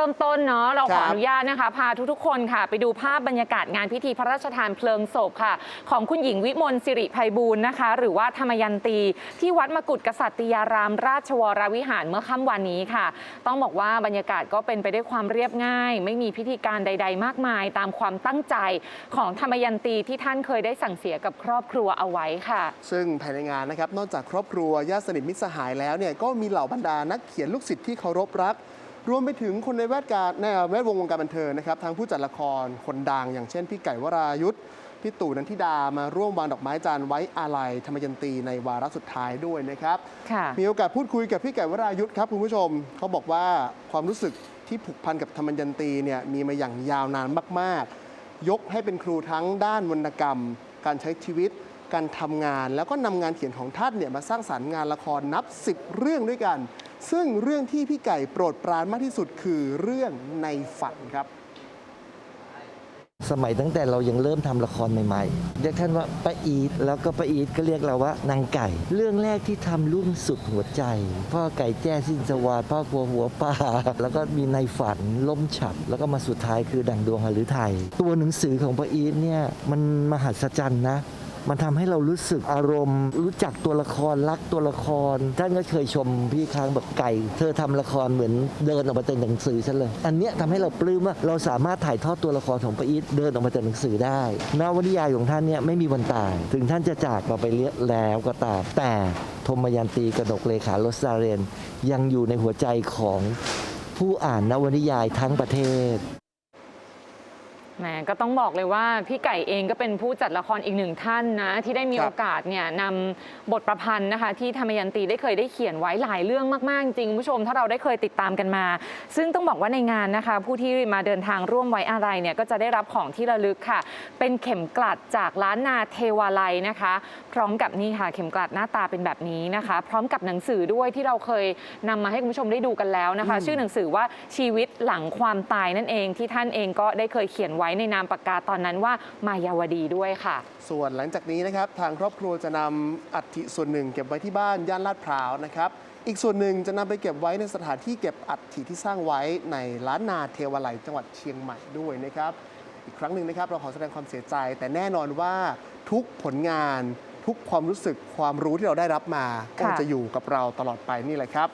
ริ่มต้นเนาะเราขอครับอนุญาตนะคะ พาทุกๆ คนค่ะ ไปดูภาพบรรยากาศงานพิธีพระราชทานเพลิงศพค่ะ ของคุณหญิงวิมลสิริภัยบูลย์นะคะ หรือว่าธรรมยันตี ที่วัดมกุฎกษัตริยาราม ราชวรวิหารเมื่อค่ำวันนี้ค่ะ ต้องบอกว่าบรรยากาศก็เป็นไปด้วยความเรียบง่าย ไม่มีพิธีการใด ๆ มากมาย ตามความตั้งใจของธรรมยันตีที่ท่านเคยได้สั่งเสียกับครอบครัวเอาไว้ค่ะ ซึ่งภายในงานนะครับนอกจากครอบครัวญาติสนิทมิตรสหายแล้วเนี่ยก็มีเหล่าบรรดานักเขียนลูกศิษย์ที่เคารพรัก รวมไปถึงคนในแวดการในแวดวงวงการบันเทิงนะครับทั้งผู้จัดละครคนดัง อย่างเช่นพี่ไก่วรายุทธพี่ตู่นันทิดามาร่วมวางดอกไม้จันทร์ไว้อาลัยธรรมยันตีในวาระสุดท้ายด้วยนะครับค่ะมีโอกาสพูดคุยกับพี่ไก่วรายุทธครับคุณผู้ชมเขาบอกว่าความรู้สึกที่ผูกพันกับธรรมยันตีเนี่ยมีมาอย่างยาวนานมาก ๆ ยกให้เป็นครูทั้งด้านวรรณกรรม การใช้ชีวิต การทำงาน แล้วก็นำงานเขียนของท่านเนี่ยมาสร้างสรรค์งานละครนับ 10 เรื่องด้วยกัน ซึ่งเรื่องที่พี่ไก่โปรดปรานมากที่สุดคือเรื่องในฝันครับ สมัยตั้งแต่เรายังเริ่มทำละครใหม่ๆ เรียกท่านว่าป้าอีทแล้วก็ป้าอีทก็เรียกเราว่านางไก่ เรื่องแรกที่ทำรุ่นสุดหัวใจ พ่อไก่แจ้สิ้นสวาดพ่อครัวหัวป่า แล้วก็มีในฝันล้มฉับ แล้วก็มาสุดท้ายคือดังดวงหฤทัยตัวหนังสือของป้าอีทเนี่ยมันมหัศจรรย์นะ มันทำให้เรารู้สึกอารมณ์ รู้จักตัวละครรักตัวละคร ท่านก็เคยชมพี่ค้างแบบไก่ เธอทำละครเหมือนเดินออกมาจากหนังสือฉันเลย อันเนี้ยทำให้เราปลื้มว่าเราสามารถถ่ายทอดตัวละครของปาอีทเดินออกมาจากหนังสือได้นวนิยายของท่านเนี่ยไม่มีวันตาย ถึงท่านจะจากเราไปเลี้ยแล้วก็ตามแต่ธมยันตีกระดกเลขาโรสซาเรน ยังอยู่ในหัวใจของผู้อ่านนวนิยายทั้งประเทศ แหมก็ต้องบอกเลยว่าพี่ไก่เองก็เป็นผู้จัดละครอีกหนึ่งท่านนะ ที่ได้มีครับ โอกาสเนี่ยนำบทประพันธ์นะคะ ที่ธรรมยันตีได้เคยได้เขียนไว้หลายเรื่องมากๆจริงคุณผู้ชม ถ้าเราได้เคยติดตามกันมา ซึ่งต้องบอกว่าในงานนะคะ ผู้ที่มาเดินทางร่วมไว้อะไรเนี่ยก็จะได้รับของที่ระลึกค่ะ เป็นเข็มกลัดจากร้านนาเทวาลัยนะคะ พร้อมกับนี่ค่ะเข็มกลัดหน้าตาเป็นแบบนี้นะคะ พร้อมกับหนังสือด้วยที่เราเคยนำมาให้คุณผู้ชมได้ดูกันแล้วนะคะ ชื่อหนังสือว่าชีวิตหลังความตายนั่นเองที่ท่านเองก็ได้เคยเขียนไว้ในนามปากกาตอนนั้นว่ามายาวดีด้วยค่ะ ส่วนหลังจากนี้นะครับทางครอบครัวจะนำอัฐิส่วนหนึ่งเก็บไว้ที่บ้านย่านลาดพร้าวนะครับอีกส่วนหนึ่งจะนำไปเก็บไว้ในสถานที่เก็บอัฐิที่สร้างไว้ในล้านนาเทวาลัยจังหวัดเชียงใหม่ด้วยนะครับ อีกครั้งหนึ่งนะครับเราขอแสดงความเสียใจ แต่แน่นอนว่าทุกผลงานทุกความรู้สึกความรู้ที่เราได้รับมา ก็จะอยู่กับเราตลอดไปนี่แหละครับ